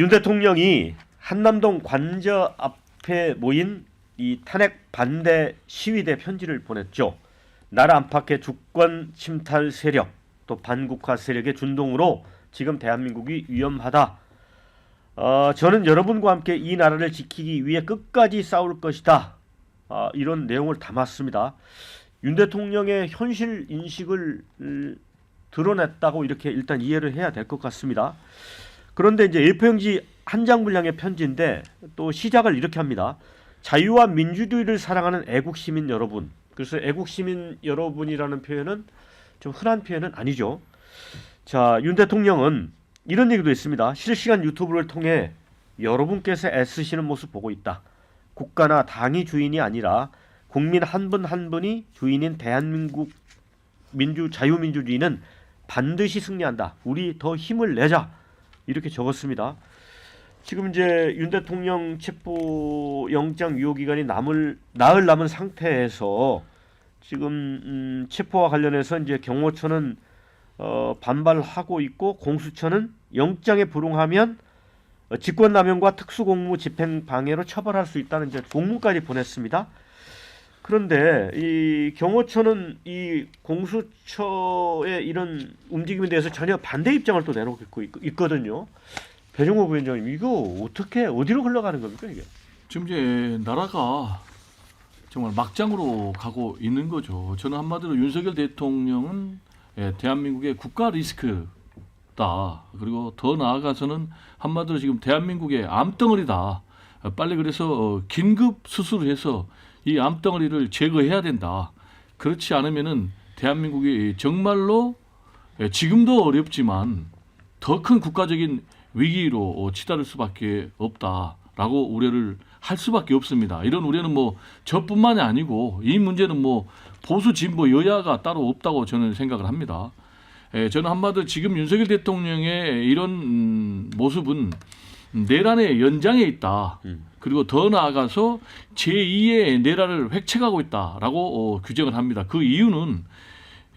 윤 대통령이 한남동 관저 앞에 모인 이 탄핵 반대 시위대 편지를 보냈죠. 나라 안팎의 주권 침탈 세력 또 반국화 세력의 준동으로 지금 대한민국이 위험하다. 어, 저는 여러분과 함께 이 나라를 지키기 위해 끝까지 싸울 것이다. 아, 이런 내용을 담았습니다. 윤 대통령의 현실 인식을 음, 드러냈다고 이렇게 일단 이해를 해야 될 것 같습니다. 그런데 이제 A4용지 한 장 분량의 편지인데 또 시작을 이렇게 합니다. 자유와 민주주의를 사랑하는 애국 시민 여러분. 그래서 애국 시민 여러분이라는 표현은 좀 흔한 표현은 아니죠. 자, 윤 대통령은 이런 얘기도 있습니다. 실시간 유튜브를 통해 여러분께서 애쓰시는 모습 보고 있다. 국가나 당이 주인이 아니라 국민 한 분한 분이 주인인 대한민국 민주 자유민주주의는 반드시 승리한다. 우리 더 힘을 내자. 이렇게 적었습니다. 지금 이제 윤 대통령 체포 영장 유효 기간이 남을 나흘 남은 상태에서 지금 음, 체포와 관련해서 이제 경호처는 어, 반발하고 있고 공수처는 영장에 불응하면 어, 직권남용과 특수공무 집행 방해로 처벌할 수 있다는 이제 공문까지 보냈습니다. 그런데 이 경호처는 이 공수처의 이런 움직임에 대해서 전혀 반대 입장을 또 내놓고 있, 있거든요. 배종호 부위원장님 이거 어떻게 어디로 흘러가는 겁니까 이게? 지금 이제 나라가 정말 막장으로 가고 있는 거죠. 저는 한마디로 윤석열 대통령은 예, 대한민국의 국가 리스크다. 그리고 더 나아가서는 한마디로 지금 대한민국의 암덩어리다. 어, 빨리 그래서 어, 긴급 수술을 해서 이 암덩어리를 제거해야 된다. 그렇지 않으면은 대한민국이 정말로 예, 지금도 어렵지만 더 큰 국가적인 위기로 어, 치달을 수밖에 없다라고 우려를 할 수밖에 없습니다. 이런 우려는 뭐 저뿐만이 아니고 이 문제는 뭐 보수 진보 여야가 따로 없다고 저는 생각을 합니다. 에, 저는 한마디로 지금 윤석열 대통령의 이런 음, 모습은 내란의 연장에 있다. 그리고 더 나아가서 제2의 내란을 획책하고 있다라고 어, 규정을 합니다. 그 이유는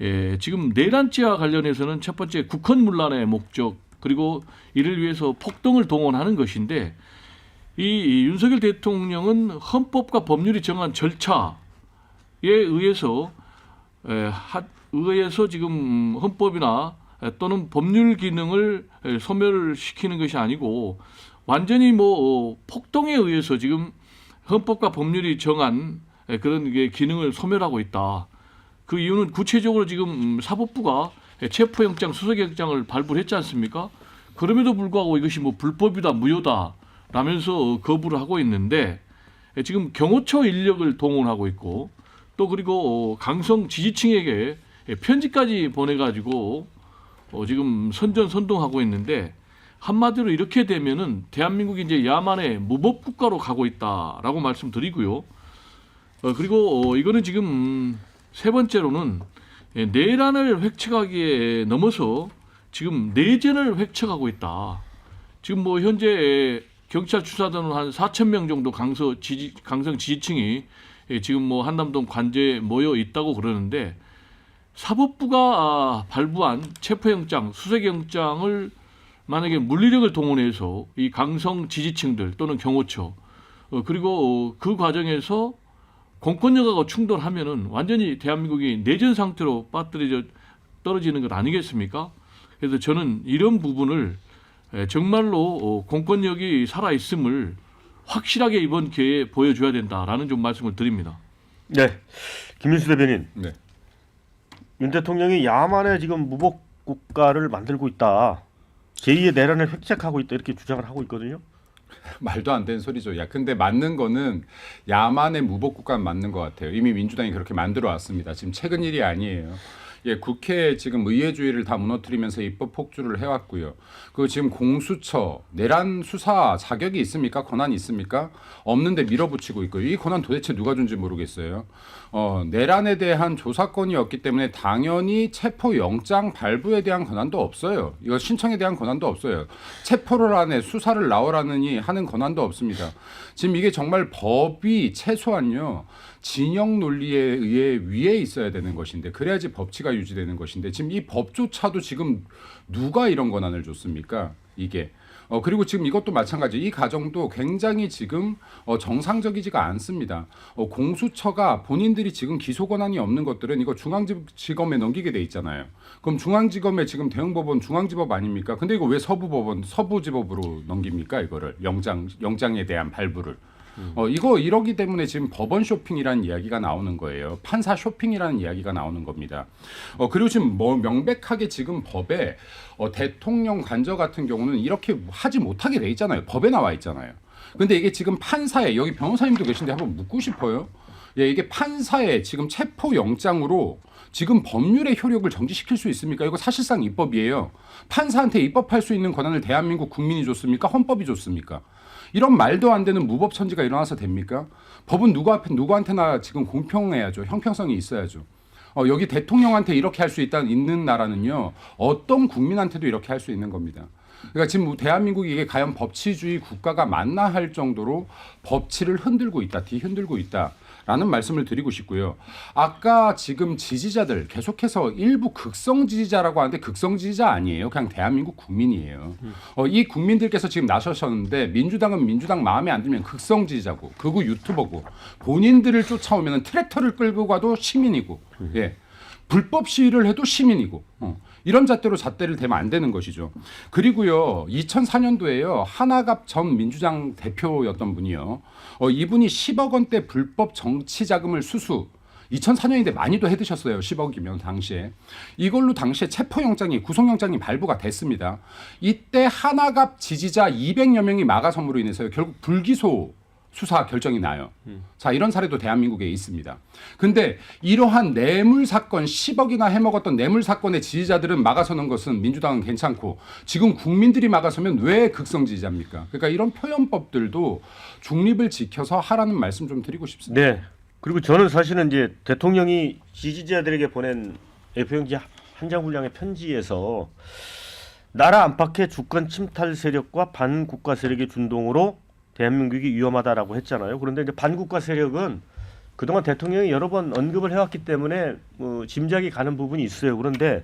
예, 지금 내란죄와 관련해서는 첫 번째 국헌문란의 목적 그리고 이를 위해서 폭동을 동원하는 것인데 이, 이 윤석열 대통령은 헌법과 법률이 정한 절차에 의해서 에, 하, 의해서 지금 헌법이나 에, 또는 법률 기능을 에, 소멸시키는 것이 아니고 완전히 뭐 어, 폭동에 의해서 지금 헌법과 법률이 정한 에, 그런 게 기능을 소멸하고 있다. 그 이유는 구체적으로 지금 음, 사법부가 체포영장, 수색영장을 발부를 했지 않습니까? 그럼에도 불구하고 이것이 뭐 불법이다, 무효다 라면서 거부를 하고 있는데 지금 경호처 인력을 동원하고 있고 또 그리고 어, 강성 지지층에게 편지까지 보내가지고 어, 지금 선전선동하고 있는데 한마디로 이렇게 되면은 대한민국이 이제 야만의 무법 국가로 가고 있다라고 말씀드리고요. 어, 그리고 어, 이거는 지금 음, 세 번째로는 예, 내란을 획책하기에 넘어서 지금 내전을 획책하고 있다. 지금 뭐 현재 경찰 추사단은 한 4천 명 정도 강서 지지, 강성 지지층이 예, 지금 뭐 한남동 관제에 모여 있다고 그러는데 사법부가 아, 발부한 체포영장, 수색영장을 만약에 물리력을 동원해서 이 강성 지지층들 또는 경호처 어, 그리고 어, 그 과정에서 공권력하고 충돌하면은 완전히 대한민국이 내전 상태로 빠뜨려져 떨어지는 것 아니겠습니까? 그래서 저는 이런 부분을 에, 정말로 어, 공권력이 살아 있음을 확실하게 이번 기회에 보여줘야 된다라는 좀 말씀을 드립니다. 네, 김민수 대변인. 네. 윤 대통령이 야만의 지금 무복 국가를 만들고 있다. 제2의 내란을 획책하고 있다 이렇게 주장을 하고 있거든요. 말도 안 되는 소리죠. 야, 근데 맞는 거는 야만의 무복국가 맞는 것 같아요. 이미 민주당이 그렇게 만들어 왔습니다. 지금 최근 일이 아니에요. 예, 국회 지금 의회주의를 다 무너뜨리면서 입법 폭주를 해왔고요. 그 지금 공수처 내란 수사 자격이 있습니까? 권한이 있습니까? 없는데 밀어붙이고 있고요. 이 권한 도대체 누가 준지 모르겠어요. 어, 내란에 대한 조사권이 없기 때문에 당연히 체포 영장 발부에 대한 권한도 없어요. 이거 신청에 대한 권한도 없어요. 체포를 안에 수사를 나오라느니 하는 권한도 없습니다. 지금 이게 정말 법이 최소한요. 진영 논리에 의해 위에 있어야 되는 것인데 그래야지 법치가 유지되는 것인데 지금 이 법조차도 지금 누가 이런 권한을 줬습니까? 이게 어 그리고 지금 이것도 마찬가지. 이 가정도 굉장히 지금 어 정상적이지가 않습니다. 어 공수처가 본인들이 지금 기소 권한이 없는 것들은 이거 중앙지검에 넘기게 돼 있잖아요. 그럼 중앙지검에 지금 대응법원 중앙지법 아닙니까? 근데 이거 왜 서부법원 서부지법으로 넘깁니까? 이거를 영장 영장에 대한 발부를. 어 이거 이러기 때문에 지금 법원 쇼핑이라는 이야기가 나오는 거예요. 판사 쇼핑이라는 이야기가 나오는 겁니다. 어 그리고 지금 뭐 명백하게 지금 법에 어 대통령 관저 같은 경우는 이렇게 하지 못하게 돼 있잖아요. 법에 나와 있잖아요. 근데 이게 지금 판사에 여기 변호사님도 계신데 한번 묻고 싶어요. 예, 이게 판사의 지금 체포 영장으로 지금 법률의 효력을 정지시킬 수 있습니까? 이거 사실상 입법이에요. 판사한테 입법할 수 있는 권한을 대한민국 국민이 줬습니까? 헌법이 줬습니까? 이런 말도 안 되는 무법 천지가 일어나서 됩니까? 법은 누구 앞에 누구한테나 지금 공평해야죠. 형평성이 있어야죠. 어, 여기 대통령한테 이렇게 할 수 있다 있는 나라는요. 어떤 국민한테도 이렇게 할 수 있는 겁니다. 그러니까 지금 뭐 대한민국이 이게 과연 법치주의 국가가 맞나 할 정도로 법치를 흔들고 있다, 뒤흔들고 있다 라는 말씀을 드리고 싶고요. 아까 지금 지지자들 계속해서 일부 극성 지지자라고 하는데 극성 지지자 아니에요. 그냥 대한민국 국민이에요. 어, 이 국민들께서 지금 나서셨는데 민주당은 민주당 마음에 안 들면 극성 지지자고, 그거 유튜버고, 본인들을 쫓아오면 트랙터를 끌고 가도 시민이고, 예. 불법 시위를 해도 시민이고 어. 이런 잣대로 잣대를 대면 안 되는 것이죠. 그리고요 2004년도에요 하나갑 전 민주당 대표였던 분이요. 어, 이분이 10억 원대 불법 정치 자금을 수수 2004년인데 많이도 해드셨어요. 10억이면 당시에 이걸로 당시에 체포영장이 구속영장이 발부가 됐습니다. 이때 하나갑 지지자 200여 명이 마가섬으로 인해서 결국 불기소 수사 결정이 나요. 자, 이런 사례도 대한민국에 있습니다. 근데 이러한 뇌물 사건 10억이나 해먹었던 뇌물 사건의 지지자들은 막아서는 것은 민주당은 괜찮고 지금 국민들이 막아서면 왜 극성 지지자입니까? 그러니까 이런 표현법들도 중립을 지켜서 하라는 말씀 좀 드리고 싶습니다. 네. 그리고 저는 사실은 이제 대통령이 지지자들에게 보낸 A4용지 한장 분량의 편지에서 나라 안팎의 주권 침탈 세력과 반국가 세력의 준동으로 대한민국이 위험하다라고 했잖아요. 그런데 이제 반국가 세력은 그동안 대통령이 여러 번 언급을 해왔기 때문에 뭐 짐작이 가는 부분이 있어요. 그런데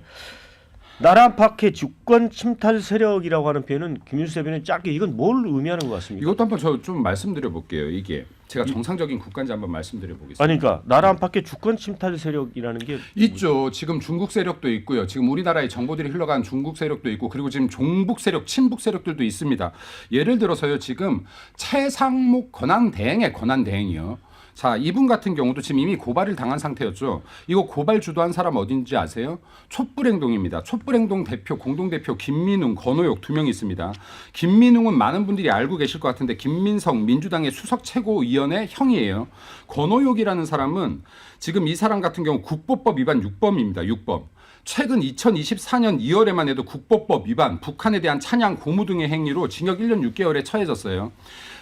나라 안팎의 주권 침탈 세력이라고 하는 표현은 김윤수 대변인 짧게 이건 뭘 의미하는 것 같습니까? 이것도 한번 저 좀 말씀드려 볼게요. 이게 제가 정상적인 국가인지 한번 말씀드려 보겠습니다. 아니 그러니까 나라 안팎의 주권 침탈 세력이라는 게 있죠. 지금 중국 세력도 있고요. 지금 우리나라의 정보들이 흘러간 중국 세력도 있고 그리고 지금 종북 세력, 친북 세력들도 있습니다. 예를 들어서요. 지금 최상목 권한 대행의 권한 대행이요. 자, 이분 같은 경우도 지금 이미 고발을 당한 상태였죠. 이거 고발 주도한 사람 어딘지 아세요? 촛불행동입니다. 촛불행동 대표, 공동대표 김민웅, 권호yok 두명 있습니다. 김민웅은 많은 분들이 알고 계실 것 같은데 김민성 민주당의 수석 최고위원의 형이에요. 권호욕이라는 사람은 지금 이 사람 같은 경우 국보법 위반 6범입니다. 6범. 최근 2024년 2월에만 해도 국보법 위반, 북한에 대한 찬양, 고무 등의 행위로 징역 1년 6개월에 처해졌어요.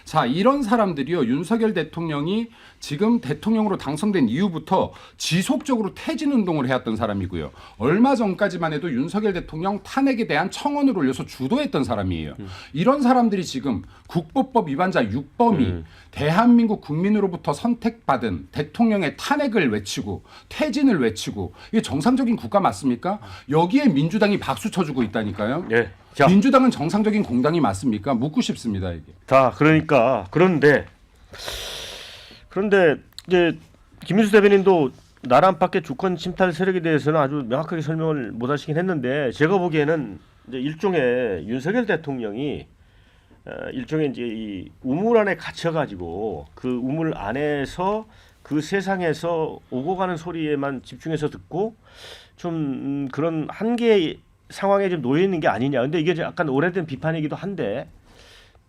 자, 이런 사람들이요. 윤석열 대통령이 지금 대통령으로 당선된 이후부터 지속적으로 퇴진 운동을 해왔던 사람이고요. 얼마 전까지만 해도 윤석열 대통령 탄핵에 대한 청원을 올려서 주도했던 사람이에요. 이런 사람들이 지금 국보법 위반자 6범이 대한민국 국민으로부터 선택받은 대통령의 탄핵을 외치고 퇴진을 외치고 이게 정상적인 국가 맞습니까? 여기에 민주당이 박수 쳐주고 있다니까요. 예. 자, 민주당은 정상적인 공당이 맞습니까? 묻고 싶습니다 이게. 자, 그러니까 그런데 그런데 이제 김민수 대변인도 나라 안팎의 주권 침탈 세력에 대해서는 아주 명확하게 설명을 못 하시긴 했는데 제가 보기에는 이제 일종의 윤석열 대통령이 어, 일종의 이제 이 우물 안에 갇혀 가지고 그 우물 안에서 그 세상에서 오고 가는 소리에만 집중해서 듣고 좀 음, 그런 한계의 상황에 좀 놓여 있는 게 아니냐. 근데 이게 약간 오래된 비판이기도 한데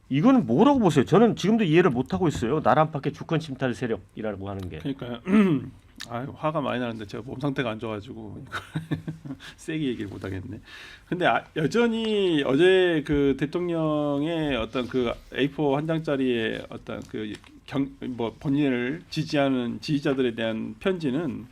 이거는 뭐라고 보세요? 저는 지금도 이해를 못 하고 있어요. 나라 안팎의 주권 침탈 세력이라고 하는 게. 그러니까 아 화가 많이 나는데 제가 몸 상태가 안 좋아가지고 세게 얘기를 못 하겠네. 근데 아, 여전히 어제 그 대통령의 어떤 그 A4 한 장짜리의 어떤 그경뭐 본인을 지지하는 지지자들에 대한 편지는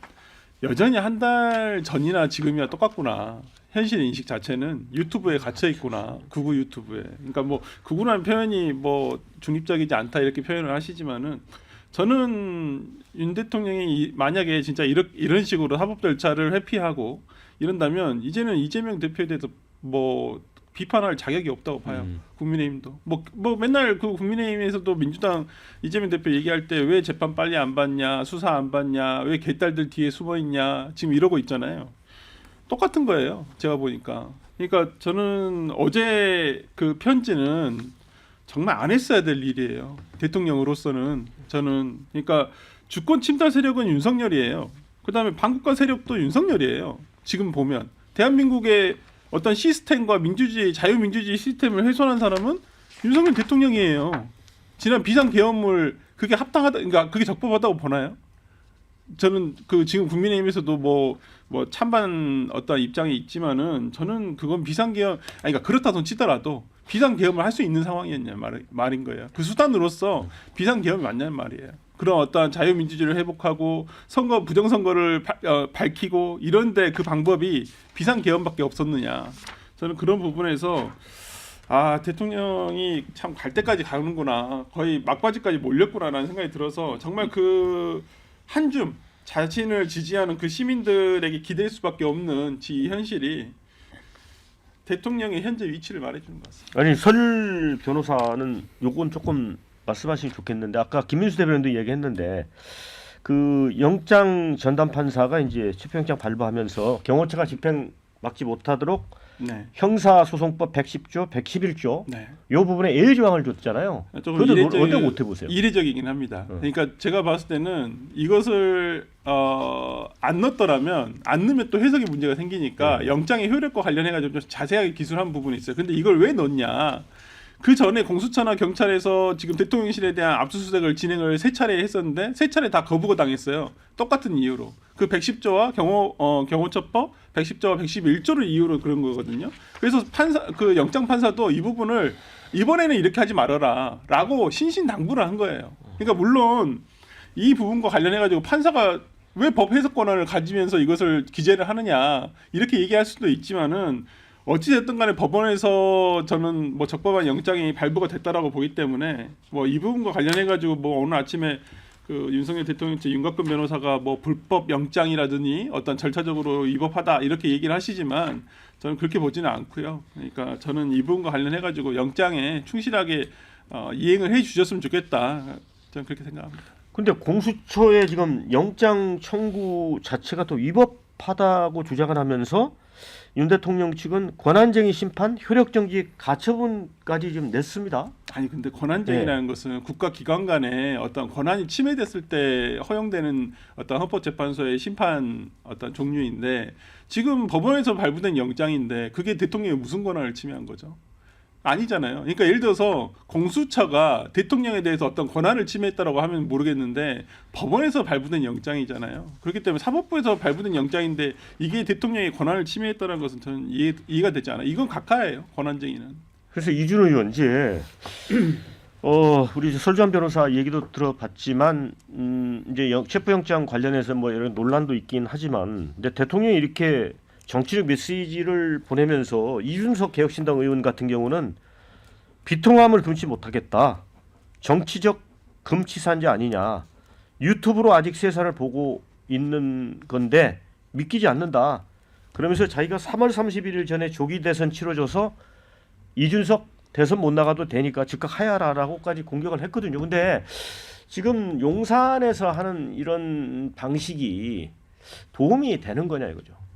여전히 한 달 전이나 지금이나 똑같구나. 현실 인식 자체는 유튜브에 갇혀 있구나. 구구 유튜브에. 그러니까 뭐 구구라는 표현이 뭐 중립적이지 않다 이렇게 표현을 하시지만은 저는 윤 대통령이 이- 만약에 진짜 이런 이런 식으로 사법 절차를 회피하고 이런다면 이제는 이재명 대표에 대해서 뭐 비판할 자격이 없다고 봐요. 음. 국민의힘도 뭐뭐 맨날 그 국민의힘에서도 민주당 이재명 대표 얘기할 때 왜 재판 빨리 안 받냐 수사 안 받냐 왜 개딸들 뒤에 숨어 있냐 지금 이러고 있잖아요. 똑같은 거예요. 제가 보니까. 그러니까 저는 어제 그 편지는 정말 안 했어야 될 일이에요. 대통령으로서는 저는 그러니까 주권 침탈 세력은 윤석열이에요. 그다음에 반국가 세력도 윤석열이에요. 지금 보면 대한민국의 어떤 시스템과 민주주의 자유민주주의 시스템을 훼손한 사람은 윤석열 대통령이에요. 지난 비상 계엄을 그게 합당하다 그러니까 그게 적법하다고 보나요? 저는 그 지금 국민의힘에서도 뭐 뭐 찬반 어떤 입장이 있지만은 저는 그건 비상계엄 아니 그러니까 그렇다손 치더라도 비상계엄을 할 수 있는 상황이었냐 말, 말인 거예요. 그 수단으로서 비상계엄이 맞냐는 말이에요. 그런 어떤 자유민주주의를 회복하고 선거 부정선거를 바- 어, 밝히고 이런데 그 방법이 비상계엄밖에 없었느냐. 저는 그런 부분에서 아 대통령이 참 갈 때까지 가는구나 거의 막바지까지 몰렸구나라는 생각이 들어서 정말 그 한 줌 자신을 지지하는 그 시민들에게 기댈 수밖에 없는 지 현실이 대통령의 현재 위치를 말해주는 것 같습니다. 아니 설 변호사는 요건 조금 말씀하시면 좋겠는데 아까 김민수 대변인도 얘기했는데 그 영장 전담 판사가 이제 집행영장 발부하면서 경호처가 집행 막지 못하도록 네, 형사소송법 110조, 111조 네. 요 부분에 예외 조항을 줬잖아요. 그것도 이례적- 어떻게 못 해보세요? 이례적이긴 합니다. 어. 그러니까 제가 봤을 때는 이것을 어, 안 넣었더라면 안 넣으면 또 해석이 문제가 생기니까 네. 영장의 효력과 관련해 가지고 좀 자세하게 기술한 부분이 있어요. 근데 이걸 왜 넣냐? 그 전에 공수처나 경찰에서 지금 대통령실에 대한 압수수색을 진행을 세 차례 했었는데 세 차례 다 거부가 당했어요. 똑같은 이유로. 그 110조와 경호 어, 경호처법 110조와 111조를 이유로 그런 거거든요. 그래서 판사 그 영장 판사도 이 부분을 이번에는 이렇게 하지 말아라라고 신신 당부를 한 거예요. 그러니까 물론 이 부분과 관련해 가지고 판사가 왜 법 해석 권한을 가지면서 이것을 기재를 하느냐 이렇게 얘기할 수도 있지만은 어찌 됐든 간에 법원에서 저는 뭐 적법한 영장이 발부가 됐다라고 보기 때문에 뭐 이 부분과 관련해 가지고 뭐 오늘 아침에 그 윤석열 대통령 측 윤곽근 변호사가 뭐 불법 영장이라더니 어떤 절차적으로 위법하다 이렇게 얘기를 하시지만 저는 그렇게 보지는 않고요. 그러니까 저는 이 부분과 관련해 가지고 영장에 충실하게 어, 이행을 해 주셨으면 좋겠다. 저는 그렇게 생각합니다. 근데 공수처의 지금 영장 청구 자체가 또 위법하다고 주장을 하면서 윤 대통령 측은 권한쟁의 심판, 효력정지 가처분까지 지금 냈습니다. 아니 근데 권한쟁의라는 것은 국가 기관 간에 어떤 권한이 침해됐을 때 허용되는 어떤 헌법재판소의 심판 어떤 종류인데 지금 법원에서 발부된 영장인데 그게 대통령의 무슨 권한을 침해한 거죠? 아니잖아요. 그러니까 예를 들어서 공수처가 대통령에 대해서 어떤 권한을 침해했다라고 하면 모르겠는데 법원에서 발부된 영장이잖아요. 그렇기 때문에 사법부에서 발부된 영장인데 이게 대통령의 권한을 침해했다는 것은 저는 이해, 이해가 되지 않아요. 이건 각하예요. 권한쟁의는. 그래서 이준 의원 이제 어 우리 설주한 변호사 얘기도 들어봤지만 음 이제 영, 체포영장 관련해서 뭐 이런 논란도 있긴 하지만 근데 대통령이 이렇게 정치적 메시지를 보내면서 이준석 개혁신당 의원 같은 경우는 비통함을 금치 못하겠다 정치적 금치산자 아니냐 유튜브로 아직 세상을 보고 있는 건데 믿기지 않는다 그러면서 자기가 3월 31일 전에 조기 대선 치러져서 이준석 대선 못 나가도 되니까 즉각 하야라라고까지 공격을 했거든요. 근데 지금 용산에서 하는 이런 방식이 도움이 되는 거냐 이거죠.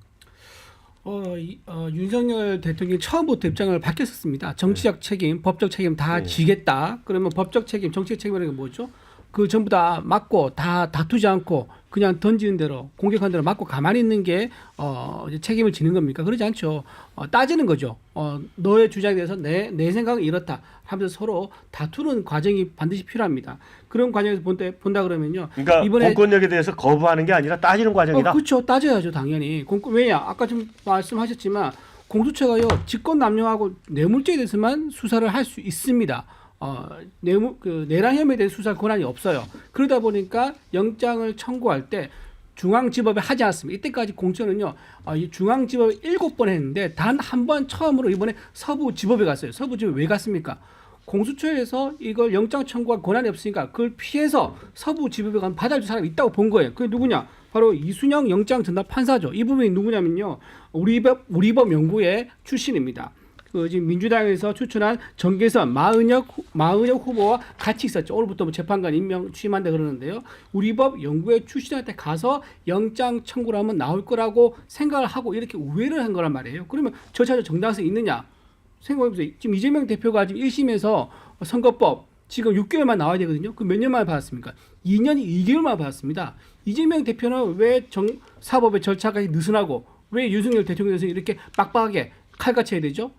어, 이, 어, 윤석열 대통령이 처음부터 입장을 바뀌었었습니다. 정치적 책임, 법적 책임 다 네. 지겠다. 그러면 법적 책임, 정치적 책임이라는 게 뭐죠? 그 전부 다 맞고 다 다투지 않고 그냥 던지는 대로 공격한 대로 맞고 가만히 있는 게 어, 이제 책임을 지는 겁니까? 그러지 않죠. 어, 따지는 거죠. 어, 너의 주장에 대해서 내, 내 생각은 이렇다 하면서 서로 다투는 과정이 반드시 필요합니다. 그런 과정에서 본다, 본다 그러면요. 그러니까 이번에 공권력에 대해서 거부하는 게 아니라 따지는 과정이다. 어, 그렇죠. 따져야죠, 당연히. 공권 왜냐? 아까 좀 말씀하셨지만 공수처가요 직권 남용하고 뇌물죄에 대해서만 수사를 할 수 있습니다. 어, 뇌물 그 내란 혐의에 대해 수사 권한이 없어요. 그러다 보니까 영장을 청구할 때 중앙지법에 하지 않았습니다. 이때까지 공처는요, 어, 이 중앙지법에 일곱 번 했는데 단 한 번 처음으로 이번에 서부지법에 갔어요. 서부지법에 왜 갔습니까? 공수처에서 이걸 영장 청구할 권한이 없으니까 그걸 피해서 서부지법에 가면 받아줄 사람이 있다고 본 거예요. 그게 누구냐? 바로 이순영 영장 전담 판사죠. 이 부분이 누구냐면요, 우리법 우리법 연구회 출신입니다. 그 지금 민주당에서 추천한 정계선 마은혁 후- 마은혁 후보와 같이 있었죠. 오늘부터 뭐 재판관 임명 취임한다 그러는데요. 우리 법 연구회 출신한테 가서 영장 청구를 하면 나올 거라고 생각을 하고 이렇게 우회를 한 거란 말이에요. 그러면 저 차저 정당성이 있느냐? 생각해보세요. 지금 이재명 대표가 지금 1심에서 선거법 지금 6개월만 나와야 되거든요. 그 몇 년 만에 받았습니까? 2년 2개월 만에 받았습니다. 이재명 대표는 왜 정, 사법의 절차가 느슨하고 왜 윤석열 대통령에서 이렇게 빡빡하게 칼같이 해야 되죠?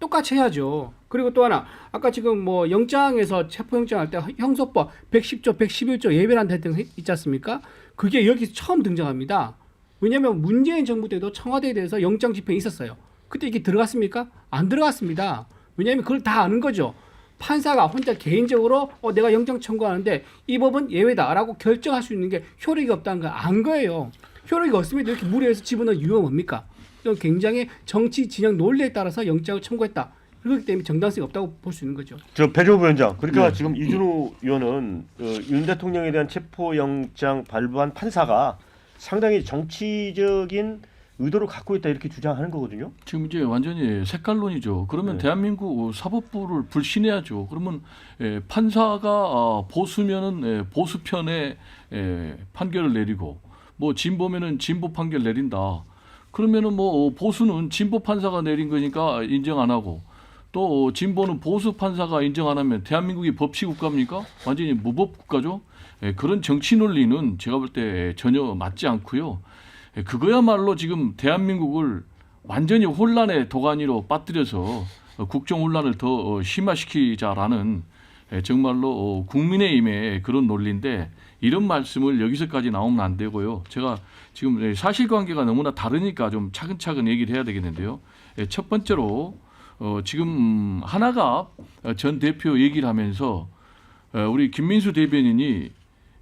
똑같이 해야죠. 그리고 또 하나 아까 지금 뭐 영장에서 체포영장 할 때 형소법 110조 111조 예배란 거 있지 않습니까? 그게 여기서 처음 등장합니다. 왜냐하면 문재인 정부 때도 청와대에 대해서 영장 집행이 있었어요. 그때 이게 들어갔습니까? 안 들어갔습니다. 왜냐하면 그걸 다 아는 거죠. 판사가 혼자 개인적으로 어, 내가 영장 청구하는데 이 법은 예외다라고 결정할 수 있는 게 효력이 없다는 걸 안 거예요. 효력이 없으면 이렇게 무리해서 집어넣은 이유가 뭡니까? 이건 굉장히 정치 진영 논리에 따라서 영장을 청구했다. 그렇기 때문에 정당성이 없다고 볼 수 있는 거죠. 저 배조 부 위원장. 그러니까 네. 지금 이준호 의원은 어, 윤 대통령에 대한 체포영장 발부한 판사가 상당히 정치적인 의도를 갖고 있다 이렇게 주장하는 거거든요. 지금 이제 완전히 색깔론이죠. 그러면 네. 대한민국 사법부를 불신해야죠. 그러면 에, 판사가 아, 보수면은 에, 보수 편에 에, 판결을 내리고 뭐 진보면은 진보 판결 내린다. 그러면은 뭐 보수는 진보 판사가 내린 거니까 인정 안 하고 또 진보는 보수 판사가 인정 안 하면 대한민국이 법치 국가입니까? 완전히 무법 국가죠. 에, 그런 정치 논리는 제가 볼 때 전혀 맞지 않고요. 예, 그거야말로 지금 대한민국을 완전히 혼란의 도가니로 빠뜨려서 어, 국정 혼란을 더 어, 심화시키자라는 예, 정말로 어, 국민의힘의 그런 논리인데 이런 말씀을 여기서까지 나오면 안 되고요. 제가 지금 예, 사실관계가 너무나 다르니까 좀 차근차근 얘기를 해야 되겠는데요. 예, 첫 번째로 어, 지금 음, 하나가 어, 전 대표 얘기를 하면서 어, 우리 김민수 대변인이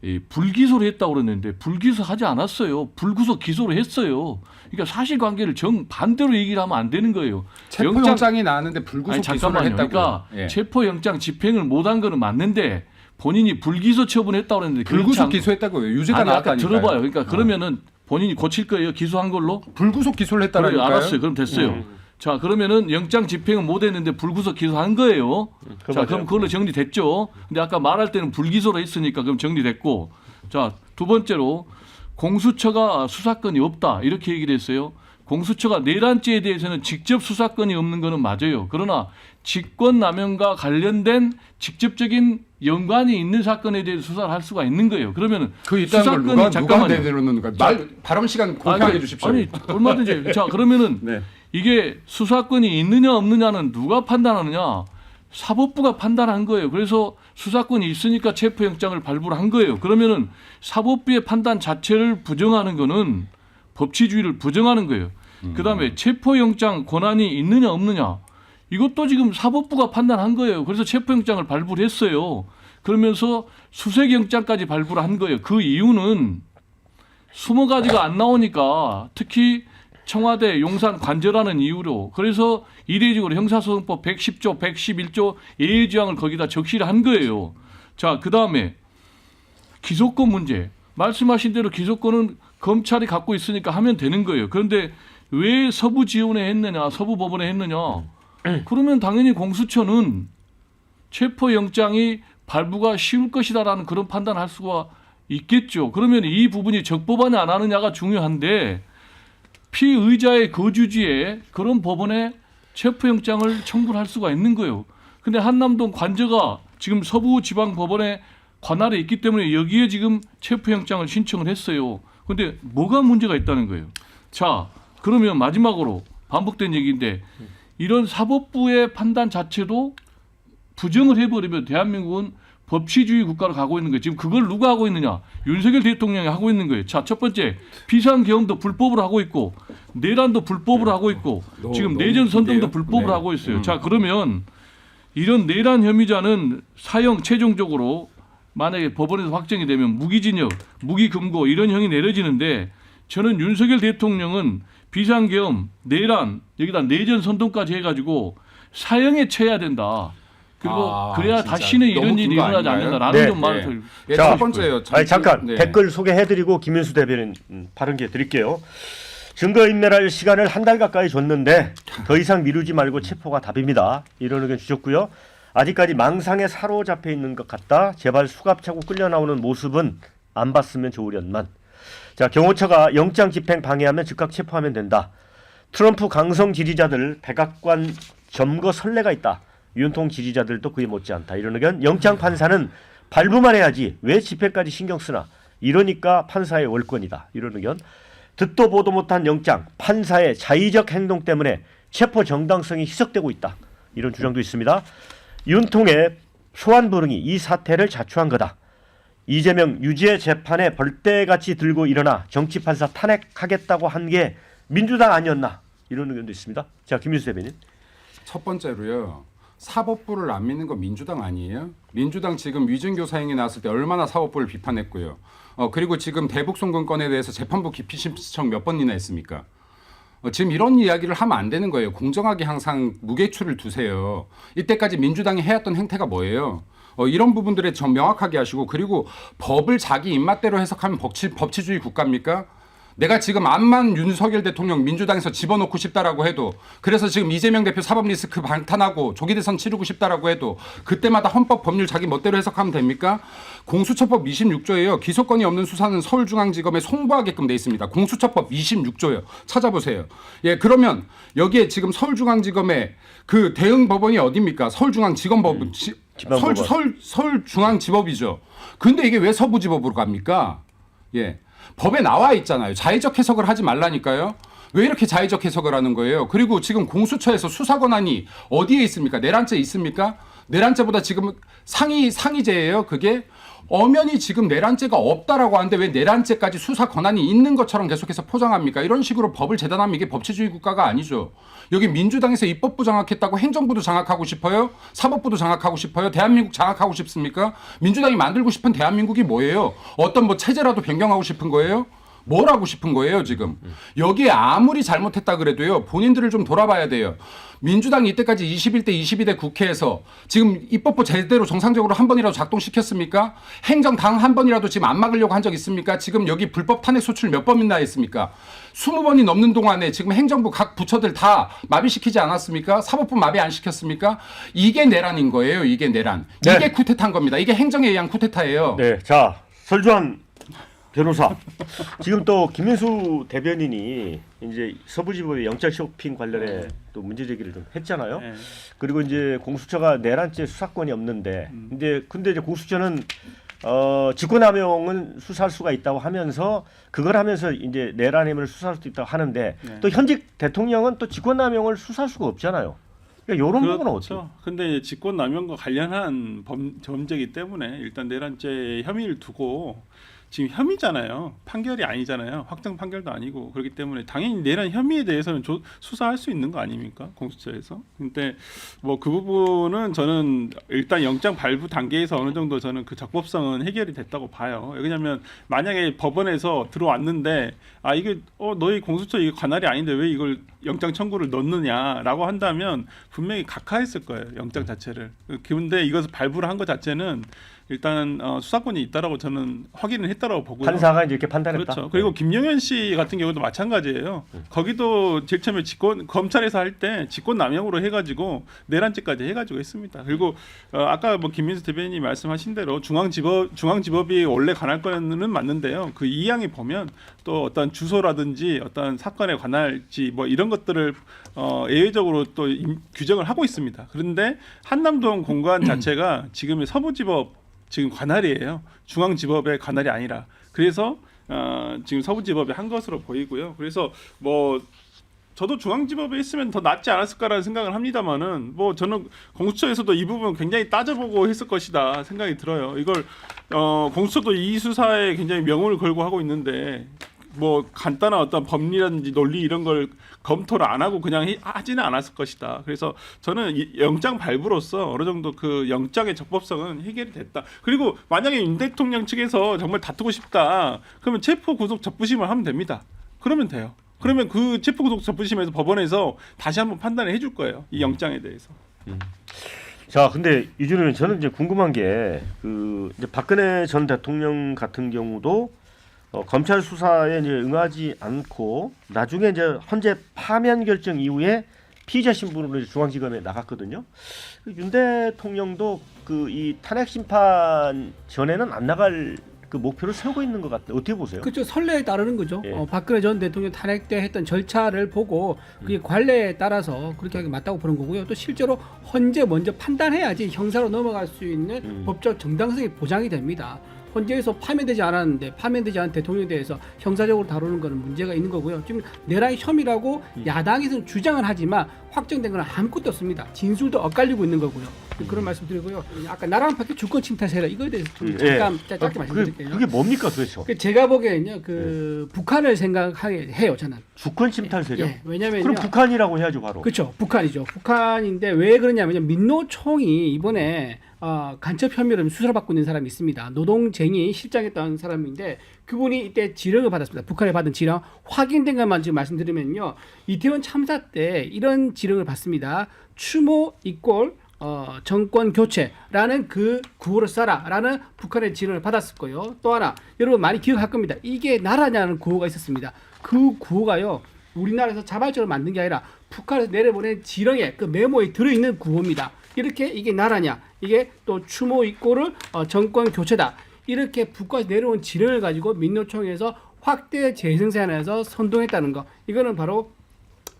이 불기소를 했다고 그랬는데 불기소 하지 않았어요. 불구속 기소를 했어요. 그러니까 사실관계를 정 반대로 얘기를 하면 안 되는 거예요. 체포영장 이 나왔는데 불구속 아니 기소를. 했다고. 그러니까 예. 체포영장 집행을 못한 거는 맞는데 본인이 불기소 처분했다고 그랬는데 불구속 않- 기소했다고요. 유죄가 나왔다니까요. 들어봐요. 그러니까 그러면은 본인이 고칠 거예요. 기소한 걸로. 불구속 기소를 했다라니까요. 알았어요. 그럼 됐어요. 음. 자 그러면은 영장 집행은 못했는데 불구속 기소한 거예요. 그거 자. 그럼 그걸로 정리됐죠. 근데 아까 말할 때는 불기소로 했으니까 그럼 정리됐고 자 두 번째로 공수처가 수사권이 없다 이렇게 얘기를 했어요. 공수처가 내란죄에 대해서는 직접 수사권이 없는 거는 맞아요. 그러나 직권남용과 관련된 직접적인 연관이 있는 사건에 대해서 수사를 할 수가 있는 거예요. 그러면 그 있다는 걸 누가 누가 잠깐만요. 내놓는 거야? 말 발언 시간 공개하게 아니, 해주십시오. 아니 얼마든지 자 그러면은 네. 이게 수사권이 있느냐 없느냐는 누가 판단하느냐? 사법부가 판단한 거예요. 그래서 수사권이 있으니까 체포영장을 발부를 한 거예요. 그러면은 사법부의 판단 자체를 부정하는 거는 법치주의를 부정하는 거예요. 그다음에 체포영장 권한이 있느냐 없느냐 이것도 지금 사법부가 판단한 거예요. 그래서 체포영장을 발부를 했어요. 그러면서 수색영장까지 발부를 한 거예요. 그 이유는 스무 가지가 안 나오니까 특히 청와대 용산 관저라는 이유로 그래서 이례적으로 형사소송법 110조, 111조 예외조항을 거기다 적시를 한 거예요. 자, 그 다음에 기소권 문제. 말씀하신 대로 기소권은 검찰이 갖고 있으니까 하면 되는 거예요. 그런데 왜 서부 지원에 했느냐, 서부 법원에 했느냐? 그러면 당연히 공수처는 체포 영장이 발부가 쉬울 것이다라는 그런 판단을 할 수가 있겠죠. 그러면 이 부분이 적법하냐 안 하느냐가 중요한데 피의자의 거주지에 그런 법원에 체포영장을 청구를 할 수가 있는 거예요. 근데 한남동 관저가 지금 서부지방법원에 관할에 있기 때문에 여기에 지금 체포영장을 신청을 했어요. 근데 뭐가 문제가 있다는 거예요. 자, 그러면 마지막으로 반복된 얘기인데 이런 사법부의 판단 자체도 부정을 해버리면 대한민국은 법치주의 국가로 가고 있는 거예요. 지금 그걸 누가 하고 있느냐? 윤석열 대통령이 하고 있는 거예요. 자, 첫 번째 비상계엄도 불법으로 하고 있고 내란도 불법으로 하고 있고 너무- 지금 내전 선동도? 불법으로 네. 하고 있어요. 음. 자, 그러면 이런 내란 혐의자는 사형 최종적으로 만약에 법원에서 확정이 되면 무기징역, 무기금고 이런 형이 내려지는데 저는 윤석열 대통령은 비상계엄, 내란 여기다 내전 선동까지 해가지고 사형에 처해야 된다. 그리고 아, 그래야 진짜 다시는 너무 이런 일이 긴거 일어나지 아닌가요? 않는다라는 네, 좀 말을 네. 드리고 예, 자, 첫 번째요. 아니 잠깐 네. 댓글 소개해드리고 김민수 대변인 음, 발언기에 드릴게요. 증거인멸할 시간을 한 달 가까이 줬는데 더 이상 미루지 말고 체포가 답입니다. 이런 의견 주셨고요. 아직까지 망상에 사로잡혀 있는 것 같다. 제발 수갑 차고 끌려 나오는 모습은 안 봤으면 좋으련만. 자 경호처가 영장 집행 방해하면 즉각 체포하면 된다. 트럼프 강성 지지자들 백악관 점거 선례가 있다. 윤통 지지자들도 그에 못지않다. 이런 의견. 영장 판사는 발부만 해야지 왜 집회까지 신경 쓰나. 이러니까 판사의 월권이다. 이런 의견. 듣도 보도 못한 영장 판사의 자의적 행동 때문에 체포 정당성이 희석되고 있다. 이런 주장도 있습니다. 윤통의 소환 불응이 이 사태를 자초한 거다. 이재명 유죄 재판에 벌떼같이 들고 일어나 정치 판사 탄핵하겠다고 한 게 민주당 아니었나 이런 의견도 있습니다. 자 김윤수 대변인. 첫 번째로요. 사법부를 안 믿는 건 민주당 아니에요? 민주당 지금 위증교 사행이 나왔을 때 얼마나 사법부를 비판했고요. 어 그리고 지금 대북 송금 건에 대해서 재판부 기피 신청 몇 번이나 했습니까? 어, 지금 이런 이야기를 하면 안 되는 거예요. 공정하게 항상 무게추를 두세요. 이때까지 민주당이 해왔던 행태가 뭐예요? 어, 이런 부분들에 좀 명확하게 하시고 그리고 법을 자기 입맛대로 해석하면 법치, 법치주의 국가입니까? 내가 지금 암만 윤석열 대통령 민주당에서 집어넣고 싶다라고 해도 그래서 지금 이재명 대표 사법 리스크 방탄하고 조기 대선 치르고 싶다라고 해도 그때마다 헌법 법률 자기 멋대로 해석하면 됩니까? 공수처법 26조예요. 기소권이 없는 수사는 서울중앙지검에 송부하게끔 돼 있습니다. 공수처법 26조요. 찾아보세요. 예, 그러면 여기에 지금 서울중앙지검에 그 대응 법원이 어디입니까? 서울중앙지검법 지- 지방법원. 서울 서울 서울 중앙지법이죠. 근데 이게 왜 서부지법으로 갑니까? 예. 법에 나와 있잖아요. 자의적 해석을 하지 말라니까요. 왜 이렇게 자의적 해석을 하는 거예요? 그리고 지금 공수처에서 수사 권한이 어디에 있습니까? 내란죄 있습니까? 내란죄보다 지금 상위 상위죄예요. 그게 엄연히 지금 내란죄가 없다라고 하는데 왜 내란죄까지 수사 권한이 있는 것처럼 계속해서 포장합니까? 이런 식으로 법을 재단하면 이게 법치주의 국가가 아니죠. 여기 민주당에서 입법부 장악했다고 행정부도 장악하고 싶어요? 사법부도 장악하고 싶어요? 대한민국 장악하고 싶습니까? 민주당이 만들고 싶은 대한민국이 뭐예요? 어떤 뭐 체제라도 변경하고 싶은 거예요? 뭘 하고 싶은 거예요, 지금? 여기에 아무리 잘못했다 그래도요, 본인들을 좀 돌아봐야 돼요. 민주당이 이때까지 21대 22대 국회에서 지금 입법부 제대로 정상적으로 한 번이라도 작동시켰습니까? 행정 당 한 번이라도 지금 안 막으려고 한 적 있습니까? 지금 여기 불법 탄핵 소출 몇 번이나 했습니까? 20번이 넘는 동안에 지금 행정부 각 부처들 다 마비시키지 않았습니까? 사법부 마비 안 시켰습니까? 이게 내란인 거예요, 이게 내란. 네. 이게 쿠데타인 겁니다. 이게 행정에 의한 쿠데타예요. 네, 자 설주환 변호사. 지금 또 김민수 대변인이 이제 서부지법의 영장 쇼핑 관련해 또 문제 제기를 좀 했잖아요. 네. 그리고 이제 공수처가 내란죄 수사권이 없는데, 음. 근데 근데 이제 공수처는 어, 직권남용은 수사할 수가 있다고 하면서 그걸 하면서 이제 내란 혐의를 수사할 수도 있다고 하는데 네. 또 현직 대통령은 또 직권남용을 수사할 수가 없잖아요. 그러니까 이런 부분은 어떻게? 그렇죠. 근데 이제 직권남용과 관련한 범, 범죄이기 때문에 일단 내란죄 혐의를 두고 지금 혐의잖아요. 판결이 아니잖아요. 확정 판결도 아니고 그렇기 때문에 당연히 내란 혐의에 대해서는 조, 수사할 수 있는 거 아닙니까? 공수처에서. 근데 뭐 그 부분은 저는 일단 영장 발부 단계에서 어느 정도 저는 그 적법성은 해결이 됐다고 봐요. 왜냐하면 만약에 법원에서 들어왔는데 아 이게 어 너희 공수처 이게 관할이 아닌데 왜 이걸 영장 청구를 넣느냐라고 한다면 분명히 각하했을 거예요 영장 자체를. 그런데 이것을 발부를 한 것 자체는 일단 어, 수사권이 있다라고 저는 확인을 했다라고 보고요. 판사가 이제 이렇게 판단했다. 그렇죠. 그리고 김영현 씨 같은 경우도 마찬가지예요. 거기도 제일 처음에 직권 검찰에서 할 때 직권 남용으로 해가지고 내란죄까지 해가지고 했습니다. 그리고 어, 아까 뭐 김민수 대변인이 말씀하신 대로 중앙지법 중앙지법이 원래 관할권은 맞는데요. 그 이양에 보면 또 어떤 주소라든지 어떤 사건에 관할지 뭐 이런 것들을 어, 예외적으로 또 임- 규정을 하고 있습니다. 그런데 한남동 공간 자체가 지금의 서부지법 지금 관할이에요. 중앙지법의 관할이 아니라. 그래서 어, 지금 서부지법에 한 것으로 보이고요. 그래서 뭐 저도 중앙지법에 있으면 더 낫지 않았을까라는 생각을 합니다만은 뭐 저는 공수처에서도 이 부분 굉장히 따져보고 했을 것이다 생각이 들어요. 이걸 어, 공수처도 이 수사에 굉장히 명운을 걸고 하고 있는데 뭐 간단한 어떤 법리라든지 논리 이런 걸 검토를 안 하고 그냥 히- 하지는 않았을 것이다. 그래서 저는 이 영장 발부로서 어느 정도 그 영장의 적법성은 해결이 됐다. 그리고 만약에 윤 대통령 측에서 정말 다투고 싶다. 그러면 체포 구속 적부심을 하면 됩니다. 그러면 돼요. 그러면 그 체포 구속 적부심에서 법원에서 다시 한번 판단을 해줄 거예요. 이 영장에 대해서. 자, 근데 이준호는 저는 이제 궁금한 게 그 이제 박근혜 전 대통령 같은 경우도 어, 검찰 수사에 이제 응하지 않고 나중에 이제 헌재 파면 결정 이후에 피의자 신분으로 중앙지검에 나갔거든요. 그윤 대통령도 그 이 탄핵 심판 전에는 안 나갈 그 목표를 세우고 있는 것 같아요. 어떻게 보세요? 그렇죠. 선례에 따르는 거죠. 예. 어, 박근혜 전 대통령 탄핵 때 했던 절차를 보고 그게 관례에 따라서 그렇게 하기 맞다고 보는 거고요. 또 실제로 헌재 먼저 판단해야지 형사로 넘어갈 수 있는 음. 법적 정당성이 보장이 됩니다. 헌재에서 파면되지 않았는데 파면되지 않은 대통령에 대해서 형사적으로 다루는 것은 문제가 있는 거고요. 지금 내란 혐의라고 음. 야당에서는 주장을 하지만 확정된 건 아무것도 없습니다. 진술도 엇갈리고 있는 거고요. 그런 말씀드리고요. 아까 나랑 밖에 주권 침탈 세력 이거에 대해서 좀 음, 잠깐 예. 짧게 아, 말씀드릴게요. 그게 뭡니까 도대체? 그 제가 보기에는요, 그 북한을 생각하게 해요, 저는. 주권 침탈 세력? 예, 왜냐면요. 그럼 북한이라고 해야죠 바로. 그렇죠, 북한이죠. 북한인데 왜 그러냐면요, 민노총이 이번에 어, 간첩 혐의로 수사를 받고 있는 사람이 있습니다. 노동쟁이 실장했던 사람인데 그분이 이때 지령을 받았습니다. 북한에 받은 지령 확인된 것만 지금 말씀드리면요, 이태원 참사 때 이런 지령을 받습니다. 추모 이꼴 어, 정권 교체라는 그 구호를 써라라는 북한의 지령을 받았을 거예요. 또 하나 여러분 많이 기억할 겁니다. 이게 나라냐는 구호가 있었습니다. 그 구호가요. 우리나라에서 자발적으로 만든 게 아니라 북한에서 내려보낸 지령에 그 메모에 들어있는 구호입니다. 이렇게 이게 나라냐? 이게 또 추모 이꼴을 어, 정권 교체다. 이렇게 북한에서 내려온 지령을 가지고 민노총에서 확대 재생산해서 선동했다는 거. 이거는 바로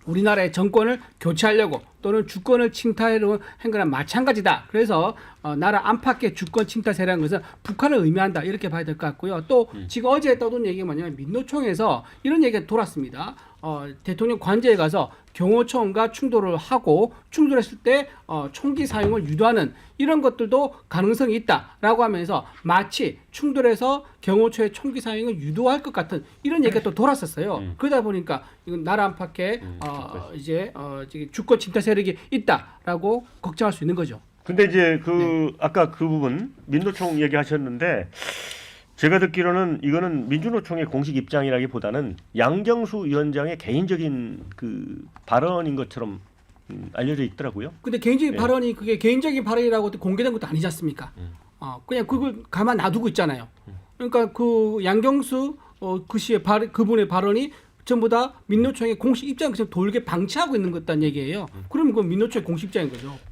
우리나라의 정권을 교체하려고 또는 주권을 침탈하려고 한 거랑 마찬가지다. 그래서 어, 나라 안팎의 주권 침탈 세라는 것은 북한을 의미한다. 이렇게 봐야 될 것 같고요. 또 지금 어제 떠돈 얘기가 뭐냐면 민노총에서 이런 얘기가 돌았습니다. 어, 대통령 관저에 가서 경호처과 충돌을 하고 충돌했을 때 어, 총기 사용을 유도하는 이런 것들도 가능성이 있다라고 하면서 마치 충돌해서 경호처의 총기 사용을 유도할 것 같은 이런 얘기가 또 돌았었어요. 음. 그러다 보니까 이건 나라 안팎에 어, 이제 어, 이제 주권 침탈 세력이 있다라고 걱정할 수 있는 거죠. 근데 이제 그 네. 아까 그 부분 민노총 얘기하셨는데 제가 듣기로는 이거는 민주노총의 공식 입장이라기보다는 양정수 위원장의 개인적인 그 발언인 것처럼 음, 알려져 있더라고요. 근데 개인적인 예. 발언이 그게 개인적인 발언이라고 공개된 것도 아니지 않습니까? 어, 그냥 그걸 가만 놔두고 있잖아요. 그러니까 그 양경수 어, 그 씨의 발, 그분의 발언이 전부 다 민노총의 공식 입장 그냥 돌게 방치하고 있는 것다는 얘기예요. 그러면 그건 민노총의 공식 입장인 거죠.